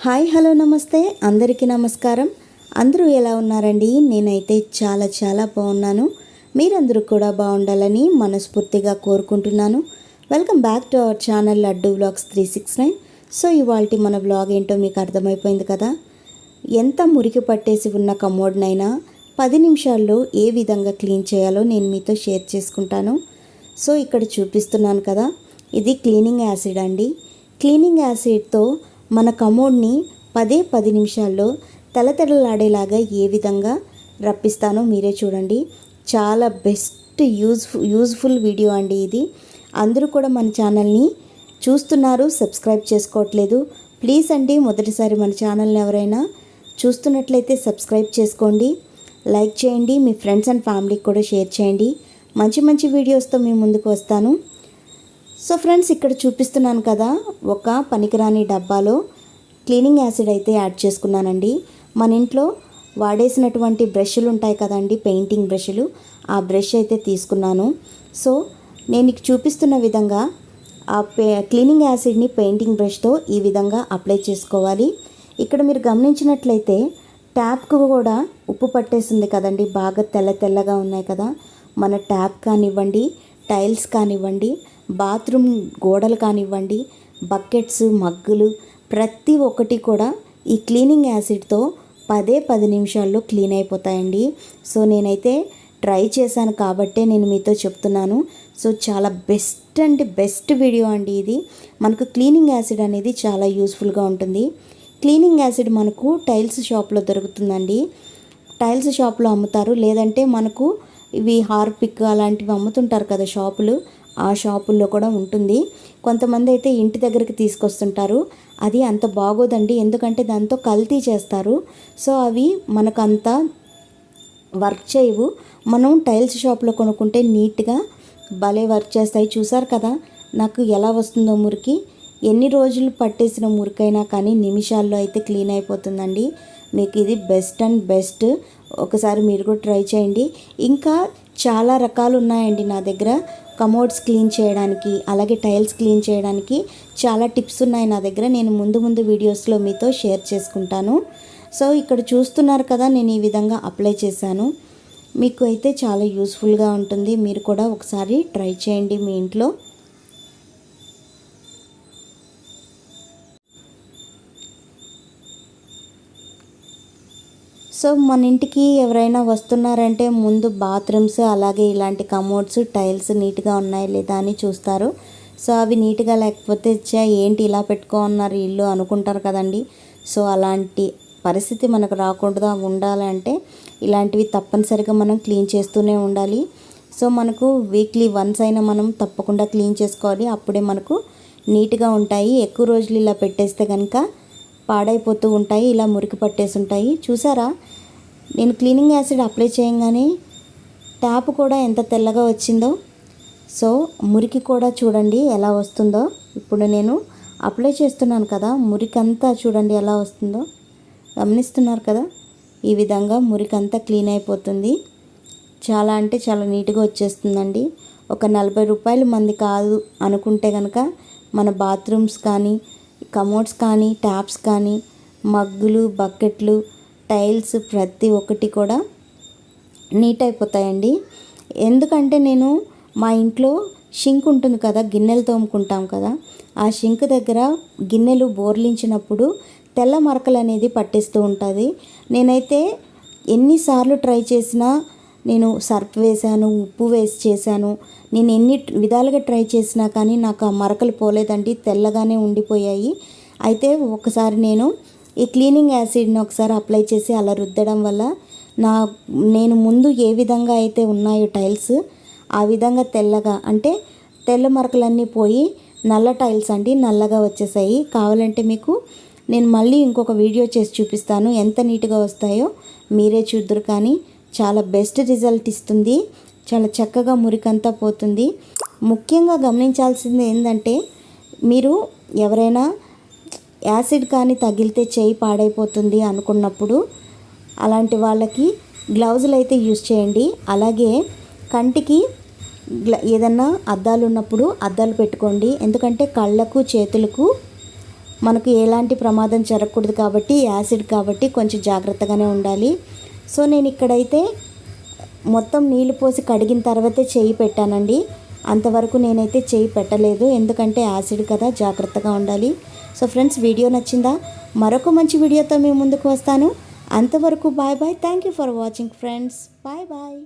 Hi hello నమస్తే. అందరికీ నమస్కారం. అందరూ ఎలా ఉన్నారండి? నేనైతే చాలా చాలా బాగున్నాను. మీరందరూ కూడా బాగుండాలని మనస్ఫూర్తిగా కోరుకుంటున్నాను. Welcome back to our channel Laddu vlogs three six nine so ఇవాళ మన వ్లాగ్ ఏంటో మీకు అర్థమైపోయింది కదా? ఎంత మురికి పట్టేసి ఉన్న కమోడ్నైనా పది నిమిషాల్లో ఏ విధంగా క్లీన్ చేయాలో నేను మీతో షేర్ చేసుకుంటాను. సో ఇక్కడ చూపిస్తున్నాను కదా. ఇది క్లీనింగ్ యాసిడ్ అండి. క్లీనింగ్ యాసిడ్తో మన కమోడ్ని పదే పది నిమిషాల్లో తలతెరలాడేలాగా ఏ విధంగా రప్పిస్తానో మీరే చూడండి. చాలా బెస్ట్ యూజ్ఫుల్ యూజ్ఫుల్ వీడియో అండి ఇది. అందరూ కూడా మన ఛానల్ని చూస్తున్నారు సబ్స్క్రైబ్ చేసుకోవట్లేదు. ప్లీజ్ అండి మొదటిసారి మన ఛానల్ని ఎవరైనా చూస్తున్నట్లయితే సబ్స్క్రైబ్ చేసుకోండి. లైక్ చేయండి మీ ఫ్రెండ్స్ అండ్ ఫ్యామిలీకి కూడా షేర్ చేయండి. మంచి మంచి వీడియోస్తో మీ ముందుకు వస్తాను. సో ఫ్రెండ్స్ ఇక్కడ చూపిస్తున్నాను కదా ఒక పనికిరాని డబ్బాలో క్లీనింగ్ యాసిడ్ అయితే యాడ్ చేసుకున్నానండి. మన ఇంట్లో వాడేసినటువంటి బ్రష్లు ఉంటాయి కదండి పెయింటింగ్ బ్రష్లు ఆ బ్రష్ అయితే తీసుకున్నాను. సో నేను చూపిస్తున్న విధంగా ఆ పే క్లీనింగ్ యాసిడ్ని పెయింటింగ్ బ్రష్తో ఈ విధంగా అప్లై చేసుకోవాలి. ఇక్కడ మీరు గమనించినట్లయితే ట్యాప్కు కూడా ఉప్పు పట్టేసింది కదండి బాగా తెల్ల తెల్లగా ఉన్నాయి కదా. మన ట్యాప్ కానివ్వండి టైల్స్ కానివ్వండి బాత్రూమ్ గోడలు కానివ్వండి బకెట్స్ మగ్గులు ప్రతి ఒక్కటి కూడా ఈ క్లీనింగ్ యాసిడ్తో పదే పది నిమిషాల్లో క్లీన్ అయిపోతాయండి. సో నేనైతే ట్రై చేశాను కాబట్టే నేను మీతో చెప్తున్నాను. సో చాలా బెస్ట్ అంటే బెస్ట్ వీడియో అండి ఇది. మనకు క్లీనింగ్ యాసిడ్ అనేది చాలా యూస్ఫుల్గా ఉంటుంది. క్లీనింగ్ యాసిడ్ మనకు టైల్స్ షాప్లో దొరుకుతుందండి. టైల్స్ షాప్లో అమ్ముతారు. లేదంటే మనకు ఇవి హార్పిక్ అలాంటివి అమ్ముతుంటారు కదా షాపులు. ఆ షాపుల్లో కూడా ఉంటుంది. కొంతమంది అయితే ఇంటి దగ్గరికి తీసుకొస్తుంటారు. అది అంత బాగోదండి. ఎందుకంటే దాంతో కల్తీ చేస్తారు. సో అవి మనకు అంత వర్క్ చేయవు. మనం టైల్స్ షాప్లో కొనుక్కుంటే నీట్గా భలే వర్క్ చేస్తాయి. చూసారు కదా? నాకు ఎలా వస్తుందో మురికి. ఎన్ని రోజులు పట్టేసిన మురికైనా కానీ నిమిషాల్లో అయితే క్లీన్ అయిపోతుందండి. మీకు ఇది బెస్ట్ అండ్ బెస్ట్. ఒకసారి మీరు కూడా ట్రై చేయండి. ఇంకా చాలా రకాలు ఉన్నాయండి నా దగ్గర. కమోడ్స్ క్లీన్ చేయడానికి అలాగే టైల్స్ క్లీన్ చేయడానికి చాలా టిప్స్ ఉన్నాయి నా దగ్గర. నేను ముందు ముందు వీడియోస్లో మీతో షేర్ చేసుకుంటాను. సో ఇక్కడ చూస్తున్నారు కదా నేను ఈ విధంగా అప్లై చేశాను. మీకు అయితే చాలా యూస్ఫుల్గా ఉంటుంది. మీరు కూడా ఒకసారి ట్రై చేయండి మీ ఇంట్లో. సో మన ఇంటికి ఎవరైనా వస్తున్నారంటే ముందు బాత్రూమ్స్ అలాగే ఇలాంటి కమోడ్స్ టైల్స్ నీట్గా ఉన్నాయి లేదా అని చూస్తారు. సో అవి నీట్గా లేకపోతే చా ఏంటి ఇలా పెట్టుకోన్నారు ఇల్లు అనుకుంటారు కదండి. సో అలాంటి పరిస్థితి మనకు రాకుండా ఉండాలంటే ఇలాంటివి తప్పనిసరిగా మనం క్లీన్ చేస్తూనే ఉండాలి. సో మనకు వీక్లీ వన్స్ అయినా మనం తప్పకుండా క్లీన్ చేసుకోవాలి. అప్పుడే మనకు నీట్గా ఉంటాయి. ఎక్కువ రోజులు ఇలా పెట్టేస్తే కనుక పాడైపోతూ ఉంటాయి ఇలా మురికి పట్టేసి ఉంటాయి. చూసారా? నేను క్లీనింగ్ యాసిడ్ అప్లై చేయంగానే ట్యాప్ కూడా ఎంత తెల్లగా వచ్చిందో. సో మురికి కూడా చూడండి ఎలా వస్తుందో. ఇప్పుడు నేను అప్లై చేస్తున్నాను కదా మురికంతా చూడండి ఎలా వస్తుందో. గమనిస్తున్నారు కదా? ఈ విధంగా మురికంతా క్లీన్ అయిపోతుంది. చాలా అంటే చాలా నీట్గా వచ్చేస్తుందండి. ఒక నలభై రూపాయలు మంది కాదు అనుకుంటే కనుక మన బాత్రూమ్స్ కానీ కమోడ్స్ కానీ ట్యాప్స్ కానీ మగ్గులు బకెట్లు టైల్స్ ప్రతి ఒక్కటి కూడా నీట్ అయిపోతాయండి. ఎందుకంటే నేను మా ఇంట్లో షింక్ ఉంటుంది కదా గిన్నెలు తోముకుంటాం కదా ఆ షింక్ దగ్గర గిన్నెలు బోర్లించినప్పుడు తెల్ల మరకలు అనేది పట్టేస్తూ ఉంటుంది. నేనైతే ఎన్నిసార్లు ట్రై చేసినా నేను సర్ఫ్ వేశాను ఉప్పు వేసి చేశాను. నేను ఎన్ని విధాలుగా ట్రై చేసినా కానీ నాకు ఆ మరకలు పోలేదండి తెల్లగానే ఉండిపోయాయి. అయితే ఒకసారి నేను ఈ క్లీనింగ్ యాసిడ్ని ఒకసారి అప్లై చేసి అలా రుద్దడం వల్ల నా నేను ముందు ఏ విధంగా అయితే ఉన్నాయో టైల్స్ ఆ విధంగా తెల్లగా అంటే తెల్ల మరకలన్నీ పోయి నల్ల టైల్స్ అండి నల్లగా వచ్చేసాయి. కావాలంటే మీకు నేను మళ్ళీ ఇంకొక వీడియో చేసి చూపిస్తాను. ఎంత నీట్గా వస్తాయో మీరే చూద్దరు కానీ చాలా బెస్ట్ రిజల్ట్ ఇస్తుంది. చాలా చక్కగా మురికంతా పోతుంది. ముఖ్యంగా గమనించాల్సింది ఏంటంటే మీరు ఎవరైనా యాసిడ్ కానీ తగిలితే చేయి పాడైపోతుంది అనుకున్నప్పుడు అలాంటి వాళ్ళకి గ్లౌజులు అయితే యూజ్ చేయండి. అలాగే కంటికి ఏదన్నా అద్దాలు ఉన్నప్పుడు అద్దాలు పెట్టుకోండి. ఎందుకంటే కళ్ళకు చేతులకు మనకు ఎలాంటి ప్రమాదం జరగకూడదు కాబట్టి యాసిడ్ కాబట్టి కొంచెం జాగ్రత్తగానే ఉండాలి. సో నేను ఇక్కడైతే మొత్తం నీళ్ళు పోసి కడిగిన తర్వాతే చేయి పెట్టానండి. అంతవరకు నేనైతే చేయి పెట్టలేదు. ఎందుకంటే యాసిడ్ కదా జాగ్రత్తగా ఉండాలి. సో ఫ్రెండ్స్ వీడియో నచ్చిందా? మరొక మంచి వీడియోతో మేము ముందుకు వస్తాను. అంతవరకు bye bye. Thank you for watching friends. Bye bye.